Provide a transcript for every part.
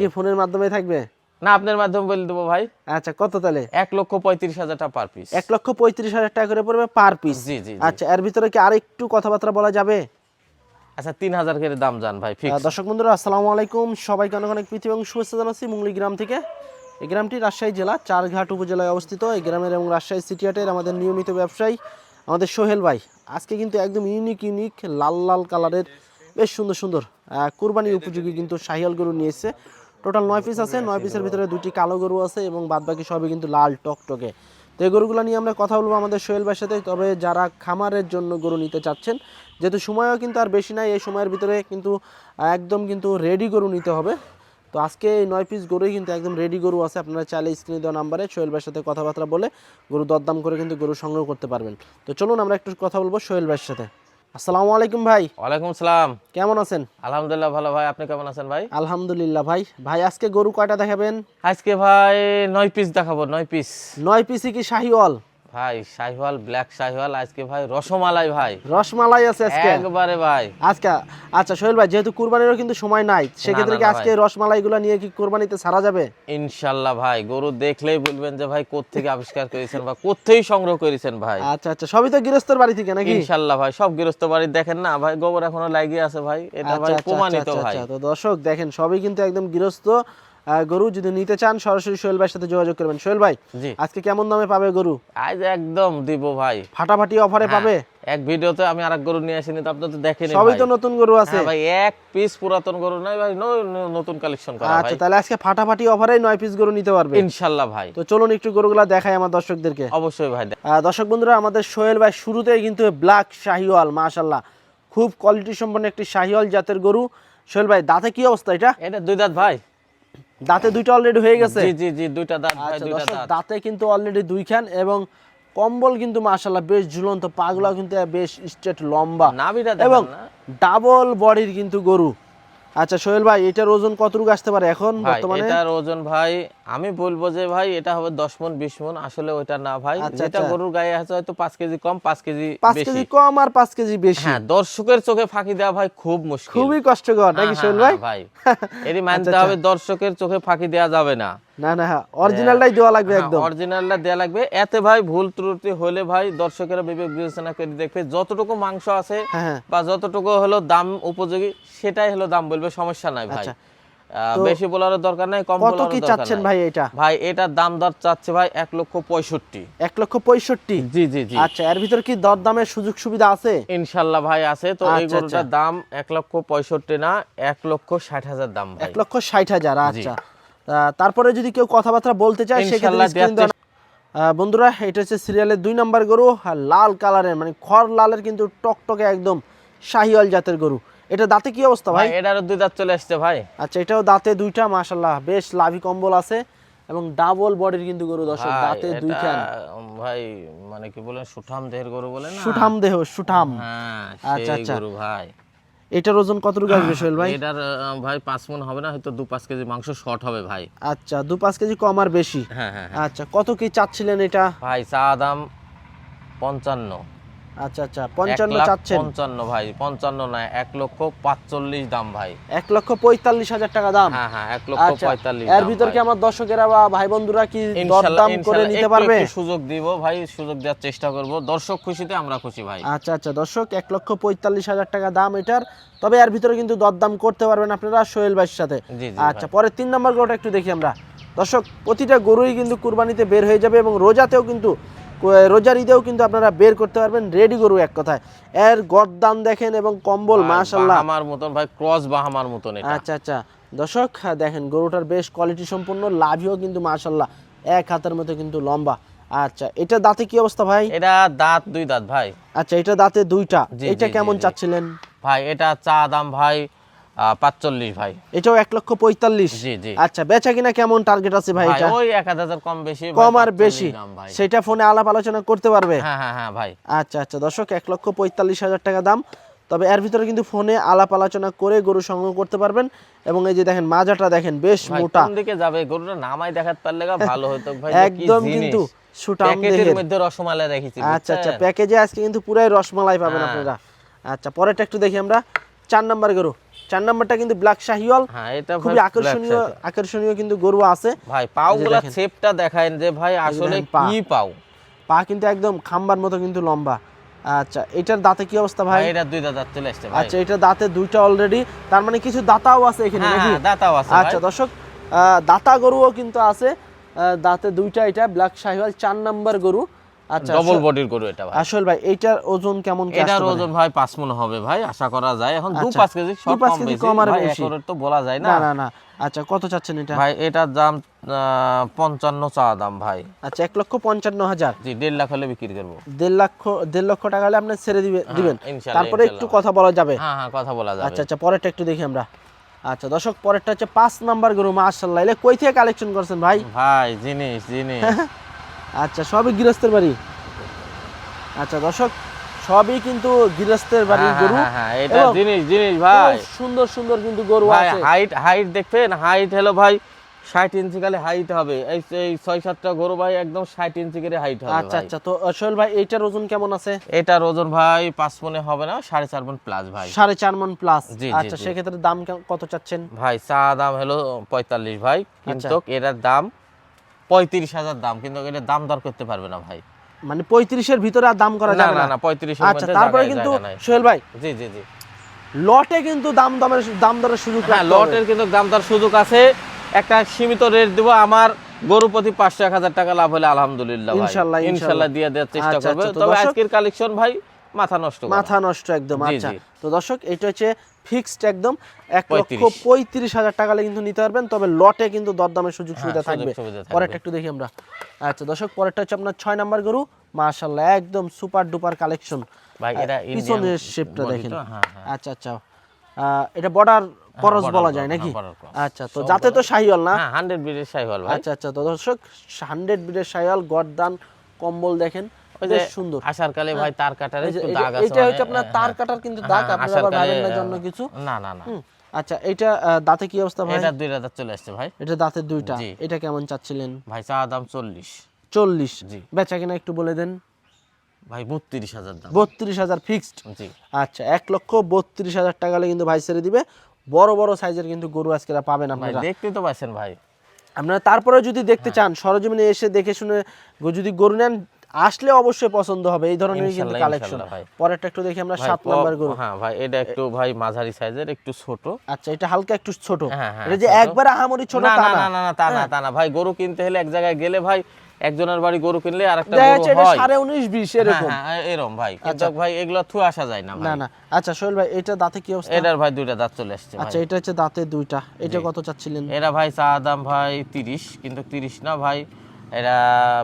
কি ফোনের মাধ্যমে থাকবে? না আপনার মাধ্যমে বলে দেবো ভাই। আচ্ছা কত তাহলে এক লক্ষ পঁয়ত্রিশ হাজার টাকা পার পিস এক লক্ষ পঁয়ত্রিশ হাজার টাকা করে পড়বে পার পিস জি জি। আচ্ছা এর ভিতরে কি আরেকটু কথাবার্তা বলা যাবে? আচ্ছা তিন হাজার করে দাম ভাই দর্শক বন্ধুরা আসসালামু আলাইকুম। সবাইকে অনেক অনেক প্রীতি এবং শুভেচ্ছা জানাচ্ছি মুঙ্গলি গ্রাম থেকে। এই গ্রামটি রাজশাহী জেলা চারঘাট উপজেলায় অবস্থিত। এই গ্রামের এবং রাজশাহী আমাদের নিয়মিত ব্যবসায়ী আমাদের সোহেল ভাই। আজকে কিন্তু একদম ইউনিক ইউনিক লাল লাল কালারের বেশ সুন্দর সুন্দর কুরবানি উপযোগী কিন্তু শাহিয়াল গরু নিয়ে এসেছে। টোটাল নয় পিস আছে নয় পিসের ভিতরে দুটি কালো গরু আছে এবং বাদবাকি সবই কিন্তু লাল টকটকে। তো এই গরুগুলো নিয়ে আমরা কথা বলব আমাদের সোহেল ভাইয়ের সাথে তবে যারা খামারের জন্য গরু নিতে চাচ্ছেন যেহেতু সময়ও কিন্তু আর বেশি নাই এই সময়ের ভিতরে কিন্তু একদম কিন্তু রেডি গরু নিতে হবে। তো আজকে এই নয় পিস গরুই কিন্তু একদম রেডি গরু আছে আপনারা চাইলে স্ক্রিনে দেওয়া নাম্বারে সোহেল ভাইয়ের সাথে কথাবার্তা বলে গরু দরদাম করে কিন্তু গরু সংগ্রহ করতে পারবেন। তো চলুন আমরা একটু কথা বলব সোহেল ভাইয়ের সাথে। আসসালামু আলাইকুম ভাই। ওয়ালাইকুম সালাম কেমন আছেন? আলহামদুলিল্লাহ ভালো ভাই আপনি কেমন আছেন ভাই? আলহামদুলিল্লাহ ভাই। ভাই আজকে গরু কয়টা দেখাবেন? আজকে ভাই নয় পিস দেখাবো নয় পিস নয় পিসই কি শাহিওয়াল? ভাই শাহিওয়াল ব্ল্যাক শাহিওয়াল আজকে ভাই রসমালাই ভাই। রসমালাই আছে আজকে? একবারে ভাই। আজকে? আচ্ছা সোহেল ভাই যেহেতু কুরবানিরও কিন্তু সময় নাই সেক্ষেত্রে কি আজকে রসমালাইগুলো নিয়ে কি কুরবানিতে ছাড়া যাবে? ইনশাল্লাহ ভাই গরু দেখলেই বলবেন যে ভাই কোত্থেকে আবিষ্কার করেছেন বা কোত্থেই সংগ্রহ করেছেন ভাই। আচ্ছা আচ্ছা সবই তো গৃহস্থর বাড়ি থেকে নাকি? ইনশাল্লাহ ভাই সব গৃহস্থ বাড়ি দেখেন না ভাই গোবর এখনও লাগিয়ে আছে ভাই এটা আচ্ছা, ভাই আচ্ছা, প্রমাণিত আচ্ছা, ভাই। আচ্ছা, তো দর্শক দেখেন সবই কিন্তু একদম গৃহস্থ গরু যদি নিতে চান সরাসরি সোহেল ভাইয়ের সাথে যোগাযোগ করবেন। সোহেল ভাই আজকে কেমন দামে পাবে গরু? আজ একদম দিব ভাই। ফাটাফাটি অফারে পাবে? এক ভিডিওতে আমি আরেক গরু নিয়ে আসিনি তো আপনি তো দেখেনি সবই তো নতুন গরু আছে। হ্যাঁ ভাই এক পিস পুরাতন গরু নাই ভাই নতুন কালেকশন করা ভাই। আচ্ছা তাহলে আজকে ফাটাফাটি অফারে নয় পিস গরু নিতে পারবে। ইনশাল্লাহ ভাই। তো চলুন একটু গরুগুলা দেখাই আমার দর্শকদেরকে। অবশ্যই ভাই দর্শক বন্ধুরা আমাদের সোহেল ভাই শুরুতেই কিন্তু ব্ল্যাক শাহিওয়াল মাশাল্লাহ খুব কোয়ালিটি সম্পন্ন একটি শাহিওয়াল জাতের গরু। সোহেল ভাই দাঁতে কি অবস্থা এটা? এটা দুই দাঁত ভাই। দাঁতে দুইটা অলরেডি হয়ে গেছে? জি জি জি দুইটা দাঁত ভাই আচ্ছা দুইটা দাঁত। দাঁতে কিন্তু অলরেডি দুইখান এবং কম্বল কিন্তু মাশাআল্লাহ বেশ ঝুলন্ত পাগুলা কিন্তু বেশ স্ট্রেট লম্বা। নাভিটা এবং ডাবল বডির কিন্তু গরু। আচ্ছা সোহেল ভাই এটার ওজন কতটুকু আসতে পারে এখন বর্তমানে? এটার ওজন ভাই আমি বলব যে ভাই এটা হবে দশ মন বিশ মন আসলে ওইটা না ভাই। আচ্ছা, যেটা আচ্ছা। গরুর গায়ে আছে হয়তো পাঁচ কেজি কম পাঁচ কেজি পাঁচ কেজি কম আর পাঁচ কেজি বেশি। হ্যাঁ দর্শকের চোখে ফাঁকি দেওয়া ভাই খুব মুশকিল। খুবই কষ্টকর নাকি হ্যাঁ, সোহেল হ্যাঁ, ভাই? হ্যাঁ, ভাই। এরই মানতে আচ্ছা, হবে দর্শকের চোখে ফাঁকি দেওয়া যাবে না। না না হ্যাঁ অরিজিনালটাই দেওয়া লাগবে একদম। অরিজিনালটা দেয়া লাগবে। এতে ভাই ভুল ত্রুটি হলে ভাই দর্শকেরা বিবেক বিবেচনা করে দেখবে যতটুকু মাংস আছে বা যতটুকু হলো দাম উপযোগী সেটাই হলো দাম বলবে সমস্যা নাই ভাই। বেশি বলারও দরকার নাই কম কত কি চাচ্ছেন ভাই এটা? ভাই এটার দাম দর চাচ্ছে ভাই এক লক্ষ পঁয়ষট্টি। এক লক্ষ পঁয়ষট্টি? জি জি জি। আচ্ছা এর ভিতর কি দর দামের সুযোগ সুবিধা আছে? ইনশাল্লাহ ভাই আছে তো এই আচ্ছা, গরুটার আচ্ছা। দাম এক লক্ষ পঁয়ষট্টি না এক লক্ষ ষাট হাজার দাম ভাই। এক লক্ষ ষাট হাজার আচ্ছা। তারপরে যদি কেউ কথাবার্তা বলতে চায় সেক্ষেত্রে বন্ধুরা এটা হচ্ছে সিরিয়ালের দুই নাম্বার গরু আর লাল কালারের মানে খড় লালের কিন্তু টকটকে একদম শাহিওয়াল জাতের গরু। এটা দাঁতে কি অবস্থা ভাই এটারও দুই দাঁত চলে আসছে ভাই। আচ্ছা এটাও দাঁতে দুইটা মাশাল্লাহ বেশ লাভি কম্বল আছে এবং ডাবল বডির কিন্তু গরু দর্শক দাঁতে দুইখান ভাই মানে কি বলেন সুঠাম দেহের গরু বলে না? সুঠাম দেহ সুঠাম। হ্যাঁ আচ্ছা, আচ্ছা। গরু ভাই। এটার ওজন কতটুকু আসবে সোহেল ভাই? এটার ভাই পাঁচ মন হবে না হয়তো দু পাঁচ কেজি মাংস শর্ট হবে ভাই। আচ্ছা দু পাঁচ কেজি কম আর বেশি? হ্যাঁ হ্যাঁ। আচ্ছা কত কি চাচ্ছিলেন এটা? ভাই চা দাম পঞ্চান্ন। আচ্ছা আচ্ছা পঞ্চান্ন চাচ্ছেন। পঞ্চান্ন ভাই পঞ্চান্ন এক লক্ষ পাঁচচল্লিশ দাম ভাই। এক লক্ষ পঁয়তাল্লিশ হাজার টাকা দাম? হ্যাঁ হ্যাঁ এক লক্ষ আচ্ছা পঁয়তাল্লিশ এর ভিতর কি আমার দর্শকেরা বা ভাই বন্ধুরা কি দরদাম করে নিতে পারবে? সুযোগ দিব ভাই সুযোগ দেওয়ার চেষ্টা করব। দর্শক খুশিতে আমরা খুশি ভাই। আচ্ছা আচ্ছা দর্শক এক লক্ষ পঁয়তাল্লিশ হাজার টাকা দাম এটার। তবে এর ভিতরে কিন্তু দরদাম করতে পারবেন আপনারা সোহেল ভাইয়ের সাথে। আচ্ছা পরে তিন নম্বর গরুটা একটু দেখি আমরা। দর্শক প্রতিটা গরুই কিন্তু কুরবানিতে বের হয়ে যাবে এবং রোজাতেও কিন্তু রোজার ঈদেও কিন্তু আপনারা বের করতে পারবেন রেডি গরু এক কথায়। এর গরদান দেখেন এবং কম্বল মাশাল্লাহ বাহামার মতন ভাই ক্রস বাহামার মতন এটা। আচ্ছা আচ্ছা। দর্শক হ্যাঁ, দেখেন গরুটার বেশ কোয়ালিটি সম্পূর্ণ লাভিও কিন্তু মাশাল্লাহ এক হাতের মতো কিন্তু লম্বা। আচ্ছা এটা দাঁতে কি অবস্থা ভাই? এটা দাঁত দুই দাঁত ভাই। আচ্ছা এটা দাঁতে দুইটা। এটা কেমন। চাচ্ছিলেন? ভাই এটা চা দাম ভাই পাঁচচল্লিশ ভাই। এটাও এক লক্ষ পঁয়তাল্লিশ। জি জি। আচ্ছা বেচা কিনা কেমন টার্গেট আছে ভাই এটা? ওই এক হাজার কম বেশি কম আর বেশি। সেটা ফোনে আলাপ আলোচনা করতে পারবে? হ্যাঁ হ্যাঁ হ্যাঁ ভাই। আচ্ছা আচ্ছা দর্শক এক লক্ষ পঁয়তাল্লিশ হাজার টাকা দাম। তবে এর ভিতরে কিন্তু ফোনে আলাপ আলোচনা করে গরু সংগ্রহ করতে পারবেন। এবং এই যে দেখেন মাজাটা দেখেন বেশ মোটা। কোন দিকে যাবে গরুটা? নামাই দেখাতে পারলে ভালো হতো ভাই একদম কিন্তু প্যাকেটের দেহের। মধ্যে রসমালাই রেখেছি আচ্ছা আচ্ছা প্যাকেজে আজকে কিন্তু পুরাই রসমালাই পাবেন। আপনারা। আচ্ছা পরেরটা একটু দেখি আমরা। চার নাম্বার গরু। চার নাম্বারটা কিন্তু ব্ল্যাক শাহিওয়াল হ্যাঁ এটা খুবই আকর্ষণীয় আকর্ষণীয় কিন্তু গরু আছে। ভাই দেখেন। শেপটা দেখায় যে ভাই আসলে কি পাও। পা কিন্তু একদম খাম্বার মতো কিন্তু লম্বা। আচ্ছা এটার দাঁতে কি অবস্থা ভাই? এটা দুই দাঁত চলে আসছে ভাই। আচ্ছা এটা দাঁতে দুইটা অলরেডি তার মানে কিছু দাতাও আছে এখানে হ্যাঁ নাকি? হ্যাঁ, দাঁতাও আছে আচ্ছা দর্শক দাতা গরুও কিন্তু আছে। দাঁতে দুইটা এটা ব্ল্যাক শাহিওয়াল চার নাম্বার গরু। আচ্ছা ডবল বডির গরু এটা ভাই। আসল ভাই এইটার ওজন কেমন এটার ওজন ভাই? পাঁচ মন হবে ভাই আশা করা যায়। এখন দু আচ্ছা। পাঁচ কেজি সব কম বেশি। কম আর বেশি। তো বলা যায় না। না না না। আচ্ছা কত চাচ্ছেন এটা? ভাই এটার দাম আহ, পঞ্চান্ন চা দাম ভাই। আচ্ছা এক লক্ষ পঞ্চান্ন হাজার। জি দেড় লাখ হলে বিক্রি করব। লক্ষ টাকা হলে আপনি ছেড়ে দিবে দিবেন। তারপরে একটু কথা বলা যাবে। হ্যাঁ হ্যাঁ কথা বলা যাবে। আচ্ছা আচ্ছা পরেরটা একটু দেখি আমরা। আচ্ছা দর্শক পরেরটা হচ্ছে পাঁচ নাম্বার গরু মাশাল্লাহ এলে কই থেকে কালেকশন করছেন ভাই? ভাই জিনিস জিনিস। আচ্ছা সবই গৃহস্থের বাড়ি? আচ্ছা দর্শক সবই কিন্তু গৃহস্থের বাড়ির হ্যাঁ, গরু। হ্যাঁ, হ্যাঁ, এটা জিনিস জিনিস ভাই। সুন্দর সুন্দর কিন্তু গরু আছে। হাইট হাইট দেখবেন? হাইট হলো ভাই ষাট ইঞ্চি খালি হাইট হবে। এই এই ছয় সাতটা গরু ভাই একদম ষাট ইঞ্চি করে হাইট হবে আচ্ছা আচ্ছা তো সোহেল ভাই এইটার ওজন কেমন আছে? এটার ওজন ভাই পাঁচ মনে হবে না সাড়ে চার মন প্লাস ভাই। সাড়ে চার মন প্লাস আচ্ছা। সেক্ষেত্রে দাম কত চাচ্ছেন? ভাই চা দাম হলো পঁয়তাল্লিশ ভাই। আচ্ছা। কিন্তু এটার দাম পঁয়ত্রিশ হাজার দাম কিন্তু এটার দাম দর করতে পারবে না ভাই। মানে পঁয়ত্রিশের ভিতরে আর দাম করা যাবে না না? পঁয়ত্রিশ আচ্ছা তারপরে কিন্তু সোহেল ভাই জি জি জি। লটে কিন্তু দাম দামের দাম দরের সুযোগ হ্যাঁ লটের কিন্তু দাম দর সুযোগ আছে। একটা সীমিত রেট দিব আমার গরু প্রতি পাঁচশো এক হাজার টাকা লাভ হলে আলহামদুলিল্লাহ ইনশাল্লাহ। ইনশাল্লাহ। দিয়ে দেওয়ার চেষ্টা আচ্ছা, করবে। আচ্ছা, তবে আজকের কালেকশন ভাই মাথা নষ্ট মাথা নষ্ট একদম আচ্ছা। তো দর্শক এটা হচ্ছে ফিক্সড একদম এক লক্ষ পঁয়ত্রিশ। হাজার টাকা কিন্তু নিতে পারবেন। তবে লটে কিন্তু দরদামের সুযোগ সুবিধা হ্যাঁ, থাকবে। পরেরটা একটু দেখি আমরা। আচ্ছা দর্শক পরেরটা হচ্ছে আপনার ছয় নাম্বার গরু। মাশাল্লাহ একদম সুপার ডুপার কালেকশন। ভাই এটা পিছনের শেপটা দেখেন। হ্যাঁ, হ্যাঁ। আচ্ছা আচ্ছা। এটা বর্ডার করস বলা যায় নাকি। আচ্ছা তো যাতে তো শাহিওয়াল না? হান্ড্রেড সাইহল ভাই। আচ্ছা আচ্ছা তো দর্শক হান্ড্রেড বিডের শাহিওয়াল গরদান কম্বল দেখেন। ওই যে সুন্দর। আসার কালে ভাই তার কাটার একটু দাগ আছে এটা হচ্ছে মানে, আপনার হ্যাঁ, তার হ্যাঁ। কাটার কিন্তু দাগ হ্যাঁ, আপনারা আবার ভাবেন জন্য কিছু। না না না। আচ্ছা এটা দাঁতে কি অবস্থা ভাই? এটা দুই রাজার চলে আসছে ভাই। এটা দাঁতের দুইটা। এটা কেমন চাচ্ছিলেন? ভাই চা দাম চল্লিশ। চল্লিশ। জি। বেচা কিনা একটু বলে দেন। ভাই বত্রিশ হাজার দাম। বত্রিশ হাজার ফিক্সড জি। আচ্ছা এক লক্ষ বত্রিশ হাজার টাকা হলে কিন্তু ভাই ছেড়ে দিবে। বড় বড় সাইজের কিন্তু গরু আজকে পাবেন আপনারা। দেখতে তো পাচ্ছেন ভাই। আপনারা তারপরে যদি দেখতে হ্যাঁ। চান সরজমিনে এসে দেখে শুনে যদি গরু নেন আসলে অবশ্যই পছন্দ হবে। এই ধরনের কিন্তু কালেকশন পরেরটা একটু দেখি আমরা সাত নাম্বার গরু। হ্যাঁ ভাই এটা একটু ভাই মাঝারি সাইজের একটু ছোট। আচ্ছা এটা হালকা একটু ছোট। হ্যাঁ, হ্যাঁ, এটা যে একবার আহামরি ছোট না তা না না। না তা না তা না। ভাই গরু কিনতে হলে এক জায়গায় গেলে ভাই একজনের বাড়ি গরু কিনলে আর একটা গরু হয়। সাড়ে উনিশ বিশ এরকম। হ্যাঁ, হ্যাঁ, এরকম ভাই। কিন্তু ভাই এগুলো থু আসা যায় না না না। আচ্ছা সোহেল ভাই এটা দাঁতে কি অবস্থা? এটার ভাই দুইটা দাঁত চলে আসছে আচ্ছা এটা হচ্ছে দাঁতে দুইটা। এটা কত চাচ্ছিলেন? এরা ভাই চা দাম ভাই তিরিশ কিন্তু তিরিশ না ভাই এরা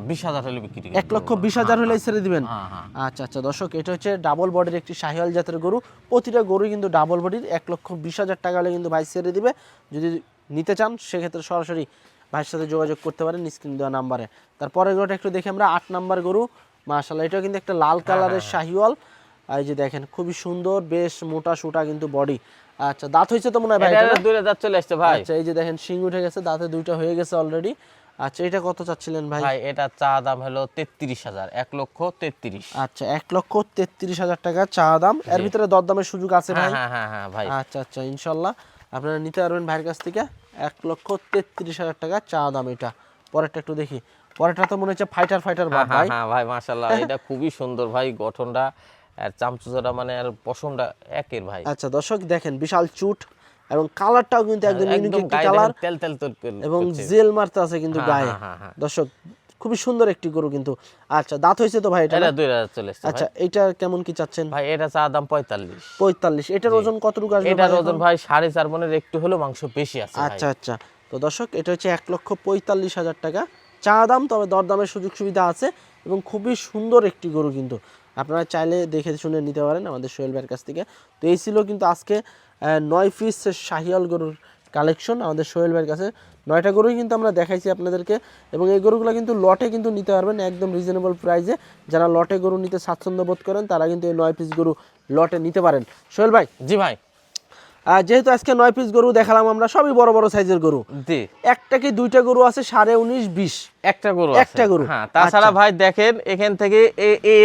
বিশ হাজার হলে বিক্রি এক লক্ষ বিশ হাজার হলে ছেড়ে দিবেন? হ্যাঁ হ্যাঁ। আচ্ছা আচ্ছা। দর্শক এটা হচ্ছে ডাবল বডির একটি শাহিওয়াল জাতের গরু। প্রতিটা গরু কিন্তু ডাবল বডির। এক লক্ষ বিশ হাজার টাকা হলে কিন্তু ভাই ছেড়ে দিবে। যদি নিতে চান সেক্ষেত্রে সরাসরি ভাইয়ের সাথে যোগাযোগ করতে পারেন স্ক্রিন দেওয়া নাম্বারে। তারপরের গরুটা একটু দেখি আমরা আট নাম্বার গরু। মাশাল্লাহ এটাও কিন্তু একটা লাল কালারের শাহিওয়াল। এই যে দেখেন খুবই সুন্দর বেশ মোটা সুটা কিন্তু বডি। আচ্ছা দাঁত হয়েছে তো মনে হয় ভাই এটা এটা দুইটা দাঁত চলে আসছে ভাই। আচ্ছা এই যে দেখেন শিং উঠে গেছে দাঁতে দুইটা হয়ে গেছে অলরেডি আচ্ছা এটা কত চাচ্ছিলেন ভাই? ভাই এটা চা দাম হলো তেত্রিশ হাজার এক লক্ষ তেত্রিশ। আচ্ছা এক লক্ষ তেত্রিশ হাজার টাকা চা দাম। এর ভিতরে দরদামের সুযোগ আছে হ্যাঁ ভাই? হ্যাঁ হ্যাঁ হ্যাঁ ভাই। আচ্ছা আচ্ছা ইনশাল্লাহ আপনারা নিতে পারবেন ভাইয়ের কাছ থেকে এক লক্ষ তেত্রিশ হাজার টাকা চা দাম এটা। পরেরটা একটু দেখি। পরেরটা তো মনে হচ্ছে ফাইটার ফাইটার হ্যাঁ হ্যাঁ ভাই। হ্যাঁ ভাই মাশাল্লাহ এটা খুবই সুন্দর ভাই গঠনটা। আর চামচুচটা মানে আর পশমটা একের ভাই। আচ্ছা দর্শক দেখেন বিশাল চুট। এবং কালারটাও কিন্তু একদম ইউনিক একটি কালার তেল তেল এবং জেল মারতে আছে কিন্তু হ্যাঁ, গায়ে। হ্যাঁ, হ্যাঁ। দর্শক খুবই সুন্দর একটি গরু কিন্তু। আচ্ছা দাঁত হয়েছে তো ভাই এটা দুই হাজার চলে আচ্ছা এটা কেমন কি চাচ্ছেন? ভাই এটা চা দাম পঁয়তাল্লিশ। পঁয়তাল্লিশ। এটার ওজন কতটুকু আসবে এটার ওজন ভাই সাড়ে চার মনের একটু হলেও মাংস বেশি আছে। আচ্ছা আচ্ছা। তো দর্শক এটা হচ্ছে এক লক্ষ পঁয়তাল্লিশ হাজার টাকা। চা দাম তবে দরদামের সুযোগ সুবিধা আছে এবং খুবই সুন্দর একটি গরু কিন্তু। আপনারা চাইলে দেখে শুনে নিতে পারেন আমাদের সোহেল ভাইয়ের কাছ থেকে। তো এই ছিল কিন্তু আজকে নয় পিস শাহিয়াল গরুর কালেকশন আমাদের সোহেল ভাইয়ের কাছে। নয়টা গরুই কিন্তু আমরা দেখাইছি আপনাদেরকে এবং এই গরুগুলো কিন্তু লটে কিন্তু নিতে পারবেন একদম রিজনেবল প্রাইসে যারা লটে গরু নিতে স্বাচ্ছন্দ্য বোধ করেন তারা কিন্তু এই নয় পিস গরু লটে নিতে পারেন। সোহেল ভাই? জি ভাই। যেহেতু আজকে নয় পিস গরু দেখালাম আমরা সবই বড় বড় সাইজের গরু। একটা কি দুইটা গরু আছে সাড়ে উনিশ বিশ? একটা গরু একটা গরু। হ্যাঁ তাছাড়া আচ্ছা। ভাই দেখেন এখান থেকে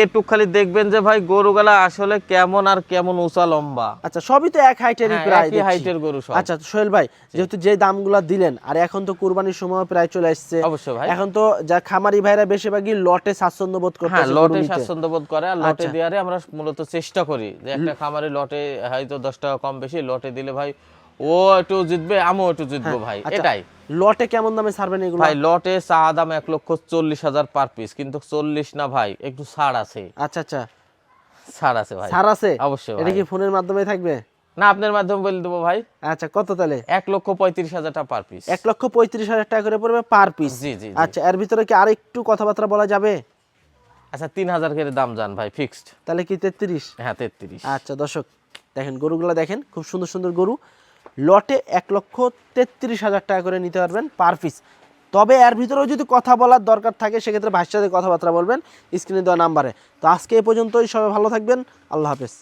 একটু খালি দেখবেন যে ভাই গরুগুলা আসলে কেমন আর কেমন উঁচা লম্বা আচ্ছা সবই তো এক হাইটেরই হ্যাঁ, প্রায় একই হাইটের গরু সব। আচ্ছা সোহেল ভাই যেহেতু যে দামগুলা দিলেন আর এখন তো কুরবানির সময় প্রায় চলে আসছে অবশ্যই ভাই। এখন তো যা খামারি ভাইরা বেশিরভাগই লটে স্বাচ্ছন্দ্য বোধ করতে হ্যাঁ লটে স্বাচ্ছন্দ্য বোধ করে আর লটে আচ্ছা। দেওয়ারে আমরা মূলত চেষ্টা করি যে একটা খামারি লটে হয়তো দশ টাকা কম বেশি লটে দিলে ভাই ও একটু জিতবে আমিও একটু জিতবো ভাই আচ্ছা, এটাই। লটে কেমন দামে ছাড়বেন এগুলো? ভাই লটে চা দাম এক লক্ষ চল্লিশ হাজার পার পিস কিন্তু চল্লিশ না ভাই একটু ছাড় আছে। আচ্ছা আচ্ছা। ছাড় আছে ভাই। ছাড় আছে? অবশ্যই এটা কি ফোনের মাধ্যমে থাকবে? না আপনার মাধ্যমে বলে দেবো ভাই। আচ্ছা কত তাহলে? এক লক্ষ পঁয়ত্রিশ হাজার টাকা পার পিস এক লক্ষ পঁয়ত্রিশ হাজার টাকা করে পড়বে পার পিস জি জি জি। আচ্ছা এর ভিতরে কি আর একটু কথাবার্তা বলা যাবে? আচ্ছা তিন হাজার করে দাম যান ভাই ফিক্সড তাহলে কি তেত্রিশ? হ্যাঁ তেত্রিশ। আচ্ছা দর্শক দেখেন গরুগুলো দেখেন খুব সুন্দর সুন্দর গরু। লটে এক লক্ষ তেত্রিশ হাজার টাকা করে নিতে পারবেন পার পিস তবে এর ভিতরেও যদি কথা বলার দরকার থাকে, সেক্ষেত্রে ভাইয়ের সাথে কথাবার্তা বলবেন স্ক্রিনে দেওয়া নাম্বারে। তো আজকে এ পর্যন্তই, সবাই ভালো থাকবেন। আল্লাহ হাফেজ।